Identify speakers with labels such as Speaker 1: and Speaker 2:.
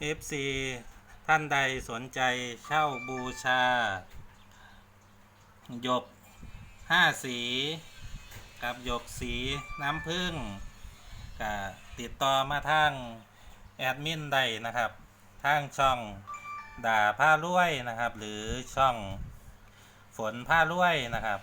Speaker 1: FC ท่านใดสนใจเช่าบูชา หยกห้าสี กับหยกสีน้ำผึ้งก็ติดต่อมาทางแอดมินได้นะครับทางช่องด่าผ้ารวยนะครับ หรือช่องฝนผ้ารวยนะครับ